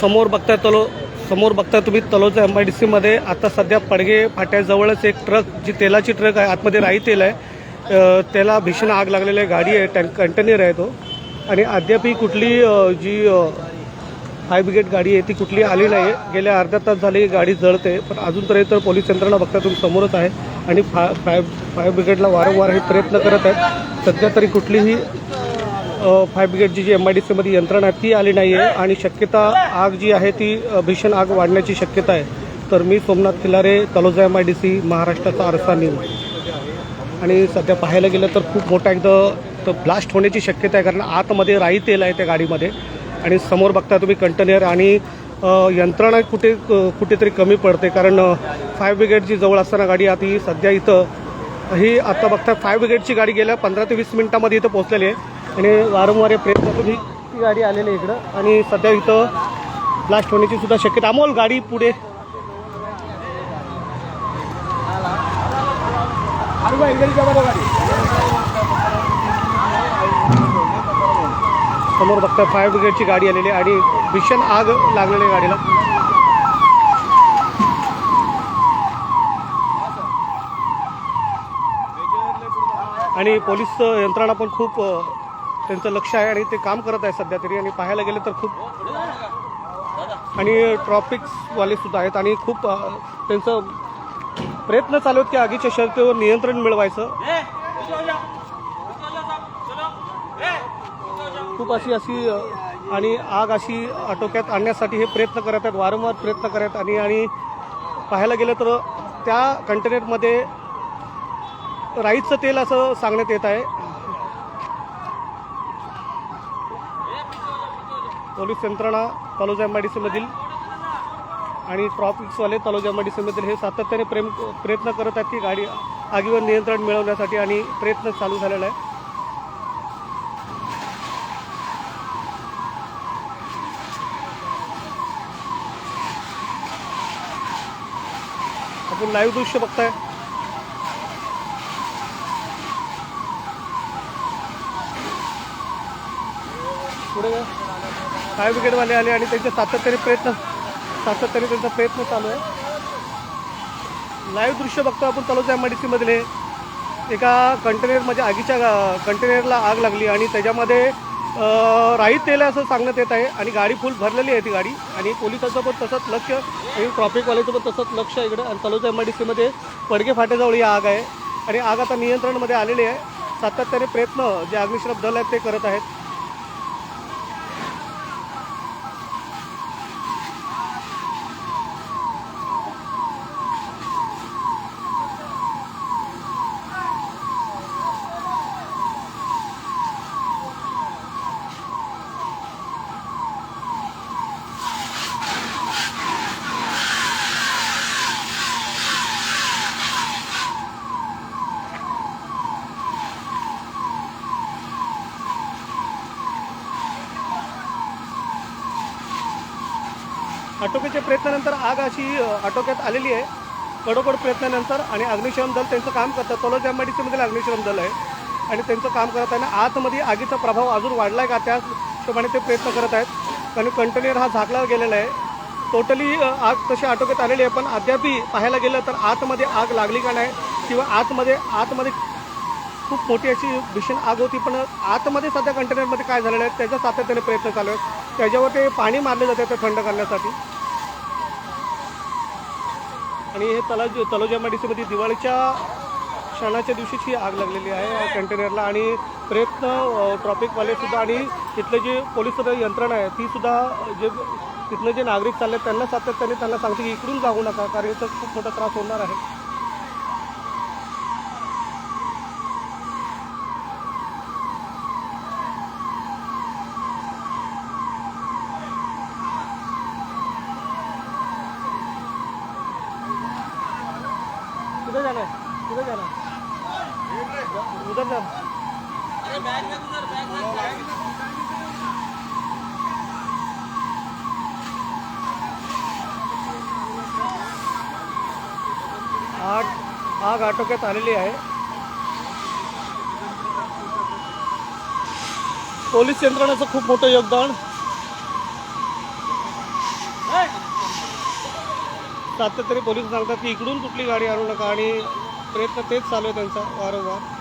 समोर बघताय तलो समोर बघताय तुम्ही तलोजा एम आय डी सीमध्ये आता सध्या पडगे फाट्याजवळच एक ट्रक जी तेलाची ट्रक आहे आतमध्ये राई तेल आहे. त्याला भीषण आग लागलेली आहे. गाडी आहे टॅन कंटेनर आहे तो. आणि अद्यापही कुठली जी फायर ब्रिगेड गाडी आहे ती कुठली आली नाही गेल्या अर्धा तास झाली ही गाडी जळते पण अजून तरी तर पोलीस यंत्रणा बघता तुम्ही समोरच आहे. आणि फाय फाय फायर ब्रिगेडला वारंवार हे प्रयत्न करत आहेत. सध्या तरी कुठलीही फायर ब्रिगेडची जी एम आय डी सीमध्ये यंत्रणा आहे ती आली नाही आहे आणि शक्यता आग जी आहे ती भीषण आग वाढण्याची शक्यता आहे. तर मी Somnath Khilare Taloja M I D C महाराष्ट्राचा आरसा न्यूज. आणि सध्या पाहायला गेलं तर खूप मोठा एकदा ब्लास्ट होण्याची शक्यता आहे कारण आतमध्ये राई तेल आहे त्या गाडीमध्ये. आणि समोर बघता तुम्ही कंटेनर आणि यंत्रणा कुठे कुठेतरी कमी पडते कारण फायर ब्रिगेडची जवळ असताना गाडी आधी सध्या इथं ही आता बघता फायर ब्रिगेडची गाडी गेल्या पंधरा ते वीस मिनिटामध्ये इथं पोहोचलेली आहे. आणि वारंवार प्रयत्न प्रयत्नातून ही ती गाडी आलेली आहे इकडं. आणि सध्या इथं ब्लास्ट होण्याची सुद्धा शक्यता अमोल गाडी पुढे. समोर बघता फायर ब्रिगेडची गाडी आलेली आहे आणि भीषण आग लागलेली आहे गाडीला. आणि पोलीस यंत्रणा पण खूप त्यांचं लक्ष आहे आणि ते काम करत आहे सध्या तरी. आणि पाहायला गेलं तर खूप आणि ट्रॉफिक्सवाले सुद्धा आहेत. आणि खूप त्यांचं प्रयत्न चालू आहेत की आगीच्या शर्तीवर नियंत्रण मिळवायचं. खूप अशी अशी आणि आग अशी आटोक्यात आणण्यासाठी हे प्रयत्न करत आहेत. वारंवार प्रयत्न करत आहेत. आणि आणि पाहायला गेलं तर त्या कंटेनरमध्ये राईचं तेल असं सांगण्यात येत आहे. पोलीस यंत्रणा तालुजा एम आय डी सीमधील आणि ट्रॉफिक्सवाले तालुजा एम आय डी सीमधील हे सातत्याने प्रेम प्रयत्न करत आहेत की गाडी आगीवर नियंत्रण मिळवण्यासाठी आणि प्रयत्न चालू झालेला आहे. आपण लाईव्ह दृश्य बघताय. पुढे फायर ब्रिगेडवाले आले आणि त्यांचे सातत्याने प्रयत्न सातत्याने त्यांचा प्रयत्न चालू आहे. लाईव्ह दृश्य बघतो आपण तलोजा एम आय डी सीमधले एका कंटेनरमध्ये म्हणजे आगीच्या कंटेनरला आग लागली आणि त्याच्यामध्ये अं, तेल असं सांगण्यात येत आहे आणि गाडी फुल भरलेली आहे ती गाडी. आणि पोलिसाचं पण तसंच लक्ष आणि ट्रॉफिकवाल्याचं पण तसंच लक्ष इकडं. आणि तलोजा एम आय डी सीमध्ये पडगे फाट्याजवळ ही आग आहे. आणि आग आता नियंत्रणामध्ये आलेली आहे. सातत्याने प्रयत्न जे अग्निश्रम दल आहेत ते करत आहेत. आटोक्याच्या प्रयत्नानंतर आग अशी आटोक्यात आलेली आहे. कडोकड प्रयत्नानंतर आणि अग्निशमन दल त्यांचं काम करतं तलो एम आय अग्निशमन दल आहे. आणि त्यांचं काम करत आहे. आतमध्ये आगीचा प्रभाव अजून वाढला आहे का? त्या हिशोबाने ते प्रयत्न करत आहेत. कारण कंटेनर हा झाकला गेलेला आहे. टोटली आग तशी आटोक्यात आलेली आहे. पण अद्यापही पाहायला गेलं तर आतमध्ये आग लागली का नाही? किंवा आतमध्ये आतमध्ये खूप मोठी अशी भीषण आग होती पण आतमध्ये सध्या कंटेनरमध्ये काय झालेलं आहे त्याचा सातत्याने प्रयत्न चालू आहे. त्याच्यावर ते पाणी मारले जाते ते थंड करण्यासाठी. आणि हे तलाज तलोजा मध्ये दिवाळीच्या क्षणाच्या दिवशीच ही आग लागलेली आहे कंटेनरला आणि प्रयत्न ट्रॉफिकवालेसुद्धा आणि तिथले जे पोलीस यंत्रणा आहे तीसुद्धा जे तिथले जे नागरिक चालले त्यांना सातत्याने त्यांना सांगते की इकडून जाऊ नका कारण इथं खूप मोठा त्रास होणार आहे. उधर जा। आग आग आटोक्यात आलेली आहे. पोलीस यंत्रणाचं खूप मोठं योगदान. सातत्याने पोलीस सांगतात की इकडून कुठली गाडी आणू नका आणि प्रयत्न तेच चालू आहे त्यांचा वारंवार.